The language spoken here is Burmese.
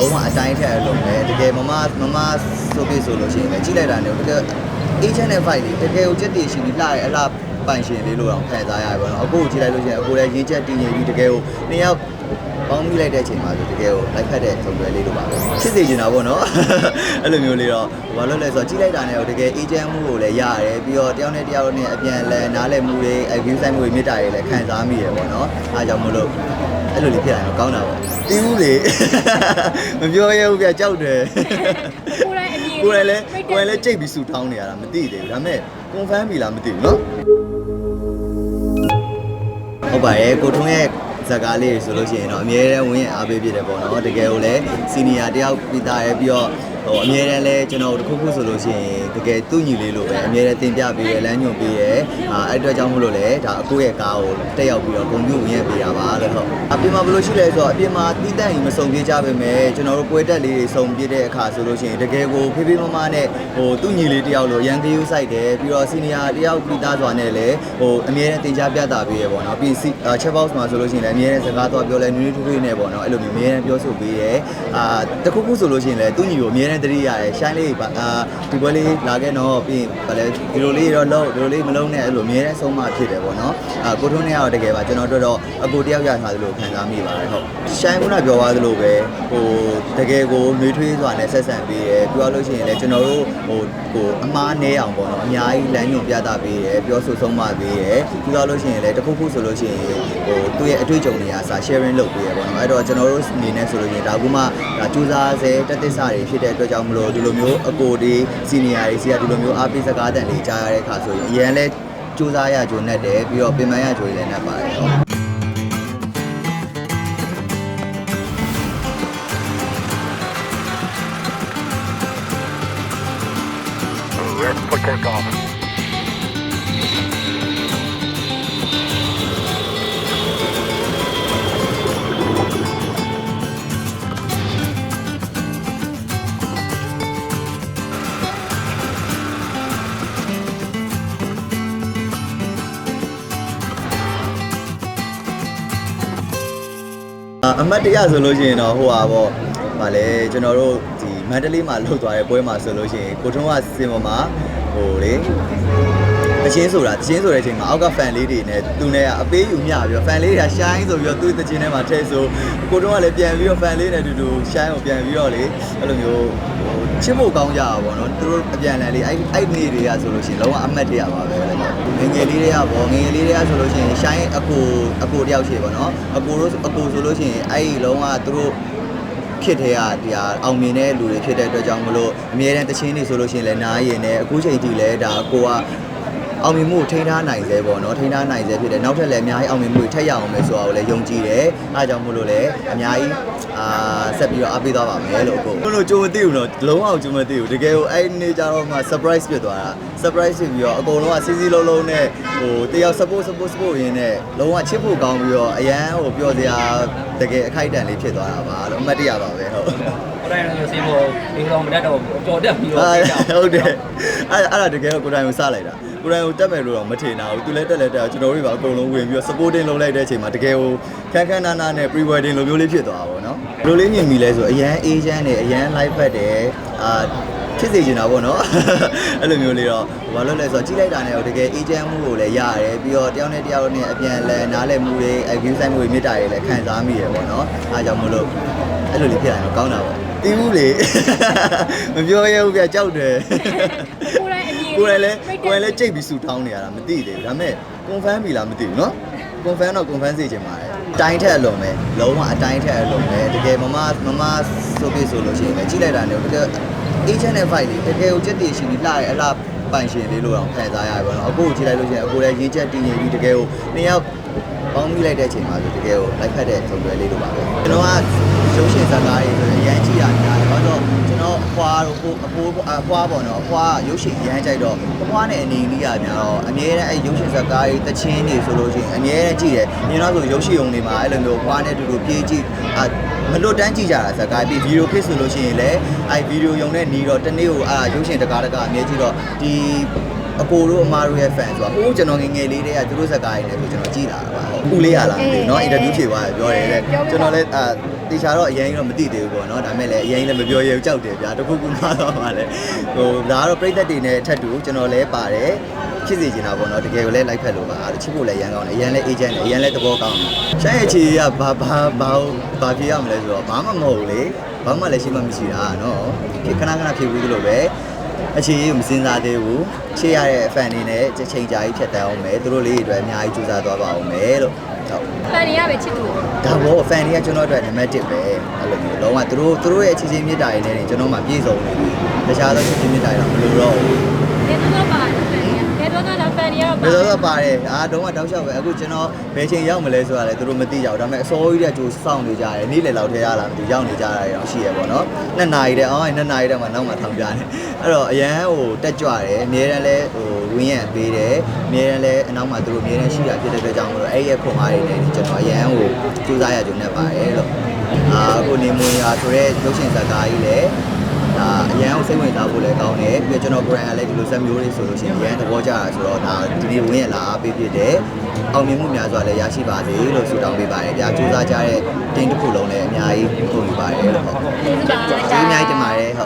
လုံးဝအတိုင်းထက်အလုံးပဲတကယ်မမမမဆိုပြဆိုလို့ရှိရင်လည်းကြည့်လိုက်တာနဲ့တကယ် agent နဲ့ fight လေးတကယ်ကိုချက်တည်ရှိပြီးလှရဲအလားပိုင်ရှင်လေးလို့တော့ခံစားရတယ်ပေါ့နော်အခုကိုကြည့်လိုက်လို့ရှိရင်အခုလည်းရေးချက်တည်နေပြီးတကယ်ကိုနှစ်ယောက် ပေါင်းမိလိုက်တဲ့အချိန်မှာဆိုတကယ်ကိုလိုက်ဖက်တဲ့သုံးသွဲလေးလို့ပါပဲဖြစ်စေချင်တာပေါ့နော်အဲ့လိုမျိုးလေးတော့ဘာလို့လဲဆိုတော့ကြည့်လိုက်တာနဲ့တကယ် agent မှုကိုလည်းရတယ်ပြီးတော့တယောက်နဲ့တယောက်နဲ့အပြန်လဲနားလည်မှုတွေ view site မှုတွေမြစ်တာတွေလည်းခံစားမိရပေါ့နော်အားကြောင့်မလို့အဲ့လိုလေးဖြစ်လာတော့ကောင်းတာပေါ့တီးဘူးလေမပြောရဘူးပြကြောက်တယ် ကိုယ်တိုင်အမြင် ကိုယ်တိုင်လည်းကိုယ်တိုင်လည်းကြိတ်ပြီးဆူထောင်းနေရတာမသိသေးဘူးဒါပေမဲ့ confirm ပြီလားမသိဘူးเนาะဟုတ်ပါရဲ့ကိုထွန်းရဲ့ ဇာတ်ကားလေးတွေဆိုလို့ရှိရင်တော့အမြဲတမ်းဝင်ရအားပေးဖြစ်တယ်ပေါ့နော်တကယ်ကိုလည်းစီနီယာတယောက်ပြီးသားရဲ့ပြီးတော့ ဟိုအမြဲတမ်းလဲကျွန်တော်တို့တစ်ခုခုဆိုလို့ရှိရင်တကယ်သူ့ညီလေးလိုပဲအမြဲတမ်းတင်ပြပေးရလမ်းညွှန်ပေးရအာအဲ့အတွက်ကြောင့်မို့လို့လေဒါအကိုရဲ့ကားကိုတက်ရောက်ပြီးတော့ဂုဏ်ပြုဝင်ရပေးတာပါလို့ဟုတ်အပြင်မှာဘယ်လိုရှိလဲဆိုတော့အပြင်မှာတီးတန့်ရင်မစုံပြေးကြပါမယ်ကျွန်တော်တို့ပွဲတက်လေးတွေစုံပြေးတဲ့အခါဆိုလို့ရှိရင်တကယ်ကိုဖေးဖေးမမနဲ့ဟိုသူ့ညီလေးတယောက်လိုရန်ကယူဆိုင်တယ်ပြီးတော့စီနီယာတယောက်ပြီးသားစွာနဲ့လည်းဟိုအမြဲတမ်းတင် जा ပြတာပေးရပေါ့နော်ပြီးစီချက်ဘောက်စ်မှာဆိုလို့ရှိရင်လည်းအမြဲတမ်းစကားတော့ပြောလဲနွေးနွေးထွေးထွေးနဲ့ပေါ့နော်အဲ့လိုမျိုးအမြဲတမ်းပြောဆိုပေးရဲအာတခုခုဆိုလို့ရှိရင်လည်းသူ့ညီကိုအမြဲတမ်းတတိရတယ်ရှိုင်းလေးပါအာဒီပွဲလေးလာခဲ့တော့ပြီးဗာလဲဒီလိုလေးတော့လုံးဒီလိုလေးမလုံးနဲ့အဲ့လိုအမြဲတမ်းဆုံးမဖြစ်တယ်ပေါ့နော်အာကိုထွန်းနဲ့ကတော့တကယ်ပါကျွန်တော်တို့တော့အကိုတယောက်ရထားသလိုခံစားမိပါတယ်ဟုတ်ရှိုင်းခုနပြောသွားသလိုပဲဟိုတကယ်ကိုနှွေးထွေးစွာနဲ့ဆက်ဆံပေးရဲပြောလို့ရှိရင်လည်းကျွန်တော်တို့ဟိုဟိုအမားနဲအောင်ပေါ့နော်အများကြီးလမ်းညွှန်ပြတာပေးရဲပြောဆိုဆုံးမပေးရဲပြောလို့ရှိရင်လည်းတခုခုဆိုလို့ရှိရင်ဟိုသူ့ရဲ့အတွေ့အကြုံတွေအစား sharing လုပ်ပေးရဲပေါ့နော်အဲ့တော့ကျွန်တော်တို့အနေနဲ့ဆိုလို့ရှိရင်ဒါကမှဒါစူးစမ်းစေတက်သစ္စာတွေဖြစ်တဲ့အတွက်ကြောင့်မလို့ဒီလိုမျိုးအကိုတွေစီနီယာတွေစီကဒီလိုမျိုးအားပေးစကားတန်တွေကြားရတဲ့အခါဆိုရင်အရင်လဲစူးစမ်းရကြုံနဲ့တယ်ပြီးတော့ပြင်ပန်းရကြုံလည်းနဲ့ပါတယ်ဟုတ် Red for takeoff. အာအမတ်တရဆိုလို့ရှိရင်တော့ဟိုပါပေါ့ဗာလဲကျွန်တော်တို့ဒီမန္တလေးမှာလှုပ်သွားတဲ့ပွဲမှာဆိုလို့ရှိရင်ကိုထုံးကစင်ပေါ်မှာဟိုလေ တချင်းဆိုတာတချင်းဆိုတဲ့အချိန်မှာအောက်က fan လေးတွေနဲ့သူနဲ့ကအပေးယူမျှပြီးတော့ fan လေးတွေက shine ဆိုပြီးတော့သူ့တချင်းထဲမှာထည့်ဆိုကိုထုံးကလည်းပြန်ပြီးတော့ fan လေးနဲ့အတူတူ shine ကိုပြန်ပြီးတော့လေအဲ့လိုမျိုးဟိုချစ်ဖို့ကောင်းကြတာပေါ့နော်သူတို့အပြန်အလှန်လေးအဲ့အဲ့နေ့တွေကဆိုလို့ရှိရင်လုံးဝအမတ်တရပါပဲလေငယ်ငယ်လေးတွေကပေါ့ငယ်ငယ်လေးတွေကဆိုလို့ရှိရင် shine အကိုအကိုတယောက်ရှိပေါ့နော်အကိုတို့အကိုဆိုလို့ရှိရင်အဲ့ဒီလုံးဝသူတို့ဖြစ်တဲ့ကဒီဟာအောင်မြင်တဲ့လူတွေဖြစ်တဲ့အတွက်ကြောင့်မလို့အမြဲတမ်းတချင်းနေဆိုလို့ရှိရင်လည်းနားရင်လည်းအခုချိန်ထိလည်းဒါကိုက အောင်မြင်မှုကိုထိန်းထားနိုင်သေးပေါ့နော်ထိန်းထားနိုင်သေးဖြစ်တယ်နောက်ထပ်လည်းအများကြီးအောင်မြင်မှုတွေထပ်ရအောင်မယ်ဆိုတာကိုလည်းယုံကြည်တယ်အားကြောင့်မို့လို့လည်းအများကြီးအာဆက်ပြီးတော့အားပေးသွားပါမယ်လို့အခုဘလို့ကြိုမသိဘူးနော်လုံးအောင်ကြိုမသိဘူးတကယ်ကိုအဲ့ဒီနေ့ကျတော့မှ surprise ဖြစ်သွားတာ surprise ဖြစ်ပြီးတော့အကုန်လုံးကစီစီလုံးလုံးနဲ့ဟိုတယောက် support support support ရင်းနဲ့လုံးဝချစ်ဖို့ကောင်းပြီးတော့အရန်ဟိုပြောစရာတကယ်အခိုက်အတန့်လေးဖြစ်သွားတာပါလို့အမှတ်တရပါပဲဟုတ်အဲ့ဒါလည်းစင်ပေါ်ဒီကောင်မတက်တော့ကြော်တက်ပြီးတော့အာကြဟုတ်တယ်အဲ့အဲ့ဒါတကယ်တော့ကိုယ်တိုင်ကိုစလိုက်တာ ကိုယ်တိုင်ကိုတက်မယ်လို့တော့မထင်တာဘူးသူလည်းတက်လည်းတက်ကျွန်တော်တို့ကအကုန်လုံးဝင်ပြီးတော့ supporting လုပ်လိုက်တဲ့အချိန်မှာတကယ်ကိုခန်းခန်းနာနာနဲ့ pre wedding လိုမျိုးလေးဖြစ်သွားတာပေါ့နော်ဘယ်လိုလေးမြင်မိလဲဆိုအရန် agent နဲ့အရန် live ဖက်တယ်အာဖြစ်စေချင်တာပေါ့နော်အဲ့လိုမျိုးလေးတော့ဘာလို့လဲဆိုတော့ကြည့်လိုက်တာနဲ့တကယ် agent မှုကိုလည်းရတယ်ပြီးတော့တယောက်နဲ့တယောက်နဲ့အပြန်လဲနားလည်မှုတွေ view site မှုတွေမြစ်တာတွေလည်းခံစားမိရပေါ့နော်အားကြောင့်မလို့အဲ့လိုလေးဖြစ်လာတော့ကောင်းတာပေါ့တီးဘူးလေမပြောရဘူးပြကြောက်တယ် ကိုယ်တိုင်အမြင် ကိုယ်တိုင်လည်းကိုယ်တိုင်လည်းကြိတ်ပြီးဆူထောင်းနေရတာမသိသေးဘူးဒါပေမဲ့ confirm ပြီလားမသိဘူးเนาะ confirm တော့ confirm စေချင်ပါတယ်အတိုင်းထက်အလုံးပဲလုံးဝအတိုင်းထက်အလုံးပဲတကယ်မမမမဆိုပြဆိုလို့ရှိရင်လည်းကြည့်လိုက်တာနဲ့တကယ် agent နဲ့ fight လေးတကယ်ကိုချက်တည်ရှိပြီးလှရဲအလားပိုင်ရှင်လေးလို့တော့ခံစားရတယ်ပေါ့နော်အခုကိုကြည့်လိုက်လို့ရှိရင်အခုလည်းရင်းချက်တည်နေပြီးတကယ်ကိုနှစ်ယောက်ပေါင်းမိလိုက်တဲ့အချိန်မှာဆိုတကယ်ကိုလိုက်ဖက်တဲ့သုံးတွဲလေးလို့ပါပဲကျွန်တော်ကရုပ်ရှင် ကိုအဖိုးအဖွားပေါ့နော်အဖွားရုပ်ရှင်အရန်ကြိုက်တော့အဖွားနဲ့အနေနည်းရများတော့အမြဲတမ်းအဲရုပ်ရှင်ဇာတ်ကားတွေတချင်းတွေဆိုလို့ရှိရင်အမြဲတမ်းကြည့်တယ်မြင်တော့ဆိုရုပ်ရှင်ုံတွေမှာအဲ့လိုမျိုးအဖွားနဲ့တူတူပြေးကြည့်အာမလွတ်တမ်းကြည့်ကြတာဇာတ်ကားပြီးဗီဒီယိုဖြစ်ဆိုလို့ရှိရင်လည်းအဲဗီဒီယိုယုံနဲ့နီးတော့တနေ့ကိုအာရုပ်ရှင်တကားတကားအမြဲကြည့်တော့ဒီအကိုတို့အမားတို့ရဲ့ fan ဆိုတာဟိုးကျွန်တော်ငယ်ငယ်လေးတည်းကသူတို့ဇာတ်ကားတွေနဲ့ဆိုကျွန်တော်ကြည့်လာတာပါဟုတ်ဦးလေးရလားမသိဘူးเนาะအင်တာဗျူးဖြေသွားတယ်ပြောတယ်တဲ့ကျွန်တော်လည်းအာ တေချာတော့အရင်ကတော့မသိသေးဘူးပေါ့နော်ဒါပေမဲ့လည်းအရင်လည်းမပြောရဘူးကြောက်တယ်ဗျာတခုခုမှာတော့ပါလေဟိုဒါကတော့ပြိသက်တွေနဲ့ထပ်တူကျွန်တော်လည်းပါတယ်ဖြစ်စီချင်တာပေါ့နော်တကယ်ကိုလည်းလိုက်ဖက်လို့ပါအဲ့ဒါချစ်ဖို့လည်းရန်ကောင်းတယ်အရင်လည်း agent တယ်အရင်လည်းသဘောကောင်းတယ်ရှိုင်းအခြေကဘာဘာဘာဘာဖြစ်ရမလဲဆိုတော့ဘာမှမဟုတ်ဘူးလေဘာမှလည်းရှိမှမရှိတာနော်ဖြစ်ခဏခဏဖြစ်ဘူးလို့ပဲအခြေရေးမစင်စားသေးဘူးချေရတဲ့ fan တွေနဲ့ချိန်ကြာကြီးဖြတ်တန်းအောင်မယ်သူတို့လေးတွေအတွက်အများကြီးကြိုးစားသွားပါအောင်မယ်လို့ဟုတ်ဖန်နေရပဲချစ်သူ ဒါဘော fan တွေကကျွန်တော်အတွက်နံပါတ်1ပဲအဲ့လိုမျိုးလုံးဝသူတို့သူတို့ရဲ့အချင်းချင်းမြတ်တာတွေနဲ့ကျွန်တော်မှပြည့်စုံနေပြီတခြားသောအချင်းချင်းမြတ်တာတွေတော့မလိုတော့ဘူး တော့မှဖန်နေရတော့ဘယ်တော့ပါတယ်အာတော့ကတောက်လျှောက်ပဲအခုကျွန်တော်ဘယ်ချိန်ရောက်မလဲဆိုတာလည်းသူတို့မသိကြဘူးဒါပေမဲ့အစောကြီးတဲ့ကြိုးစောင့်နေကြတယ်နေ့လယ်လောက်ထဲရလာမသိရောက်နေကြတာတွေတော့ရှိရပေါ့နော်နှစ်နာရီတဲ့အော်နှစ်နာရီတဲ့မှနောက်မှထောင်ပြတယ်အဲ့တော့အရန်ဟိုတက်ကြွတယ်အများတန်းလဲဟိုဝင်းရံပေးတယ်အများတန်းလဲအနောက်မှာသူတို့အများတန်းရှိတာဖြစ်တဲ့အတွက်ကြောင့်မလို့အဲ့ရဲ့ခွန်အားတွေနဲ့ကျွန်တော်အရန်ဟိုစူးစမ်းရကြုံနေပါတယ်လို့အာကိုနေမွေရာဆိုရဲရုပ်ရှင်ဇာတ်ကားကြီးလည်း ဒါအရန်ကိုစိတ်ဝင်စားဖို့လည်းကောင်းတယ်ပြီးတော့ကျွန်တော် brand ကလည်းဒီလိုဇက်မျိုးတွေဆိုလို့ရှိရင်အရန်သဘောကျတာဆိုတော့ဒါဒီနေ့ဝင်ရလာအားပေးဖြစ်တယ်အောင်မြင်မှုများစွာလည်းရရှိပါစေလို့ဆုတောင်းပေးပါတယ်ဗျာစူးစမ်းကြတဲ့တင်းတစ်ခုလုံးလည်းအများကြီးပုံပြပါတယ်လို့ဟုတ်ကျေးဇူးပါကျေးဇူးအများကြီးတင်ပါတယ်ဟုတ်